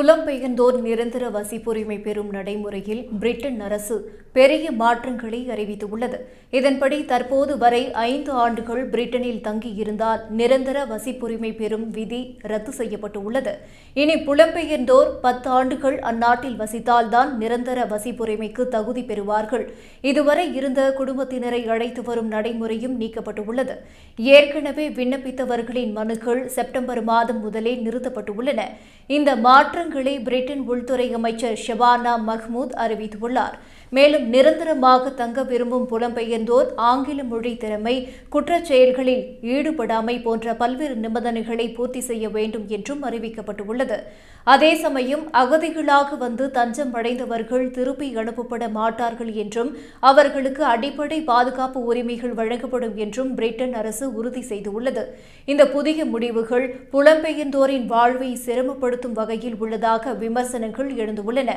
புலம்பெயர்ந்தோர் நிரந்தர வசிப்புரிமை பெறும் நடைமுறையில் பிரிட்டன் அரசு பெரிய மாற்றங்களை அறிவித்துள்ளது. இதன்படி தற்போது வரை ஐந்து ஆண்டுகள் பிரிட்டனில் தங்கியிருந்தால் நிரந்தர வசிப்புரிமை பெறும் விதி ரத்து செய்யப்பட்டுள்ளது. இனி புலம்பெயர்ந்தோர் பத்து ஆண்டுகள் அந்நாட்டில் வசித்தால்தான் நிரந்தர வசிப்புரிமைக்கு தகுதி பெறுவார்கள். இதுவரை இருந்த குடும்பத்தினரை அழைத்து வரும் நடைமுறையும் நீக்கப்பட்டுள்ளது. ஏற்கனவே விண்ணப்பித்தவர்களின் மனுக்கள் செப்டம்பர் மாதம் முதலே நிறுத்தப்பட்டுள்ளன. இந்த மாற்றம் மாற்றங்களை பிரிட்டன் உள்துறை அமைச்சர் ஷபானா மஹ்மூத் அறிவித்துள்ளார். மேலும் நிரந்தரமாக தங்க விரும்பும் புலம்பெயர்ந்தோர் ஆங்கில மொழி திறமை குற்றச் செயல்களில் ஈடுபடாமை போன்ற பல்வேறு நிபந்தனைகளை பூர்த்தி செய்ய வேண்டும் என்றும் அறிவிக்கப்பட்டுள்ளது. அதே சமயம் அகதிகளாக வந்து தஞ்சம் அடைந்தவர்கள் திருப்பி அனுப்பப்பட மாட்டார்கள் என்றும் அவர்களுக்கு அடிப்படை பாதுகாப்பு உரிமைகள் வழங்கப்படும் என்றும் பிரிட்டன் அரசு உறுதி செய்துள்ளது. இந்த புதிய முடிவுகள் புலம்பெயர்ந்தோரின் வாழ்வை சிரமப்படுத்தும் வகையில் உள்ளது. உள்ளதாக விமர்சனங்கள் எழுந்துள்ளன.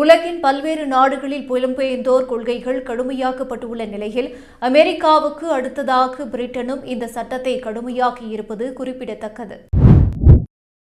உலகின் பல்வேறு நாடுகளில் புலம்பெயர்ந்தோர் கொள்கைகள் கடுமையாக்கப்பட்டுள்ள நிலையில் அமெரிக்காவுக்கு அடுத்ததாக பிரிட்டனும் இந்த சட்டத்தை கடுமையாக்கியிருப்பது குறிப்பிடத்தக்கது.